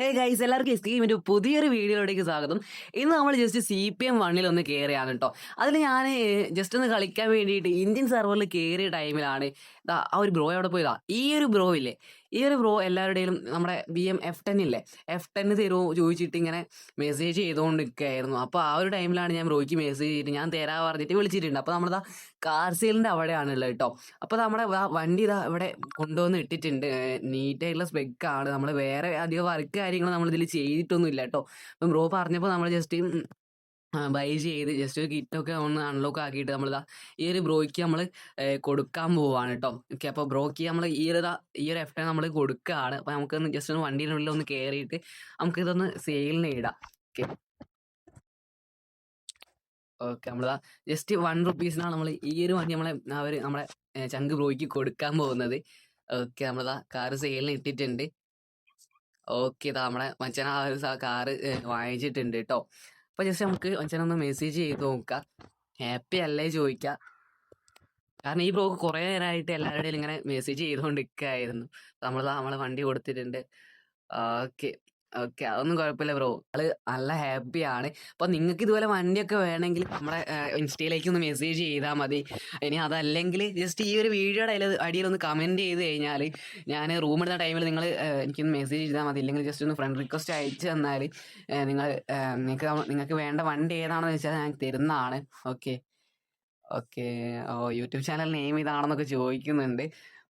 Hey guys എല്ലാവർക്കും എസ്കീമിന്റെ പുതിയൊരു വീഡിയോയിലേക്ക് സ്വാഗതം. ഇന്ന് നമ്മൾ ജസ്റ്റ് സി പി എം വണ്ണിൽ ഒന്ന് കയറിയാണ് കേട്ടോ അതിൽ ഞാൻ ജസ്റ്റ് ഒന്ന് കളിക്കാൻ വേണ്ടിയിട്ട് ഇന്ത്യൻ സെർവറിൽ കയറിയ ടൈമിലാണ് ആ ഒരു ബ്രോ എവിടെ പോയതാ. ഈ ഒരു ബ്രോ ഇല്ലേ ഈ ഒരു ബ്രോ എല്ലാവരുടെയും നമ്മുടെ ബി എം എഫ് ടെൻ ഇല്ലേ? എഫ് ടെൻ തരുമോ ചോദിച്ചിട്ട് ഇങ്ങനെ മെസ്സേജ് ചെയ്തുകൊണ്ട് നിൽക്കുകയായിരുന്നു അപ്പോൾ ആ ഒരു ടൈമിലാണ് ഞാൻ ബ്രോയ്ക്ക് മെസ്സേജ് ചെയ്തിട്ട് ഞാൻ തരാ പറഞ്ഞിട്ട് വിളിച്ചിട്ടുണ്ട്. അപ്പോൾ നമ്മളിതാ കാർ സെയിലിന്റെ അവിടെയാണുള്ളത് കേട്ടോ അപ്പോൾ നമ്മുടെ വണ്ടി ഇതാ ഇവിടെ കൊണ്ടുവന്ന് ഇട്ടിട്ടുണ്ട്. നീറ്റായിട്ടുള്ള സ്പെക്കാണ് നമ്മൾ വേറെ അധികം വർക്ക് കാര്യങ്ങൾ നമ്മൾ ഇതിൽ ചെയ്തിട്ടൊന്നും ഇല്ല കേട്ടോ അപ്പം ബ്രോ പറഞ്ഞപ്പോൾ നമ്മൾ ജസ്റ്റ് ബൈ ചെയ്ത് ജസ്റ്റ് ഒരു കിറ്റ് ഒക്കെ ഒന്ന് അൺലോക്ക് ആക്കിയിട്ട് നമ്മളിതാ ഈ ഒരു ബ്രോയ്ക്ക് നമ്മൾ കൊടുക്കാൻ പോവാണ് കേട്ടോ ഓക്കെ അപ്പോൾ ബ്രോയ്ക്ക് നമ്മൾ ഈ ഒരു ഈ ഒരു എഫ് നമ്മൾ കൊടുക്കുകയാണ് അപ്പോൾ നമുക്കൊന്ന് ജസ്റ്റ് ഒന്ന് വണ്ടീനുള്ളിൽ ഒന്ന് കയറിയിട്ട് നമുക്കിതൊന്ന് സെയിലിന് ഇടാം. ഓക്കെ ഓക്കെ നമ്മൾ ജസ്റ്റ് വൺ റുപ്പീസിനാണ് നമ്മൾ ഈ ഒരു വണ്ടി നമ്മളെ അവർ നമ്മളെ ചങ്ക് ബ്രോയ്ക്ക് കൊടുക്കാൻ പോകുന്നത്. ഓക്കെ നമ്മളതാ കാറ് സെയിലിന് ഇട്ടിട്ടുണ്ട്. ഓക്കെ ഇതാ നമ്മളെ മച്ചൻ ആ ഒരു കാറ് വാങ്ങിച്ചിട്ടുണ്ട് കേട്ടോ അപ്പോൾ ജസ്റ്റ് നമുക്ക് ഒന്ന് മെസ്സേജ് ചെയ്ത് നോക്കാം. ഹാപ്പി അല്ലേ ചോദിക്കാം. കാരണം ഈ ബ്രോക്ക് കുറേ നേരമായിട്ട് എല്ലാവരുടെയും ഇങ്ങനെ മെസ്സേജ് ചെയ്തുകൊണ്ടിരിക്കുകയായിരുന്നു നമ്മൾ നമ്മളെ വണ്ടി കൊടുത്തിട്ടുണ്ട്. Okay okay. അതൊന്നും കുഴപ്പമില്ല ബ്രോ. ആൾ നല്ല ഹാപ്പിയാണ് അപ്പോൾ നിങ്ങൾക്ക് ഇതുപോലെ വണ്ടിയൊക്കെ വേണമെങ്കിൽ നമ്മുടെ ഇൻസ്റ്റയിലേക്ക് ഒന്ന് മെസ്സേജ് ചെയ്താൽ മതി. ഇനി അതല്ലെങ്കിൽ ജസ്റ്റ് ഈ ഒരു വീഡിയോയുടെ അടിയിൽ അടിയിലൊന്ന് കമന്റ് ചെയ്ത് കഴിഞ്ഞാൽ ഞാൻ റൂം ടൈമിൽ നിങ്ങൾ എനിക്കൊന്ന് മെസ്സേജ് ചെയ്താൽ മതി. ഇല്ലെങ്കിൽ ജസ്റ്റ് ഒന്ന് ഫ്രണ്ട് റിക്വസ്റ്റ് അയച്ചു തന്നാൽ നിങ്ങൾ നിങ്ങൾക്ക് നിങ്ങൾക്ക് വേണ്ട വണ്ടി ഏതാണെന്ന് വെച്ചാൽ ഞാൻ തരുന്നതാണ്. ഓക്കെ. ഓക്കെ. ഓ യൂട്യൂബ് ചാനൽ നെയിം ഇതാണെന്നൊക്കെ ചോദിക്കുന്നുണ്ട്.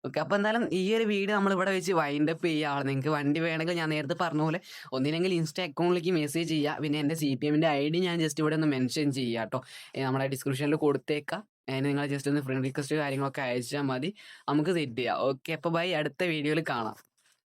ഓക്കെ അപ്പോൾ എന്തായാലും ഈ ഒരു വീഡിയോ നമ്മൾ ഇവിടെ വെച്ച് വൈൻഡ് അപ്പ് ചെയ്യുകയാണ് നിങ്ങൾക്ക് വണ്ടി വേണമെങ്കിൽ ഞാൻ നേരത്തെ പറഞ്ഞ പോലെ ഒന്നിനെങ്കിൽ ഇൻസ്റ്റ അക്കൗണ്ടിലേക്ക് മെസ്സേജ് ചെയ്യുക പിന്നെ എന്റെ സി പി എമ്മിന്റെ ഐ ഡി ഞാൻ ജസ്റ്റ് ഇവിടെ ഒന്ന് മെൻഷൻ ചെയ്യാം കേട്ടോ നമ്മുടെ ഡിസ്ക്രിപ്ഷനിൽ കൊടുത്തേക്കാം. അതിന് നിങ്ങൾ ജസ്റ്റ് ഒന്ന് ഫ്രണ്ട് റിക്വസ്റ്റ് കാര്യങ്ങളൊക്കെ അയച്ചാൽ മതി. നമുക്ക് സെറ്റ് ചെയ്യാം. ഓക്കെ അപ്പോൾ ബൈ അടുത്ത വീഡിയോയിൽ കാണാം.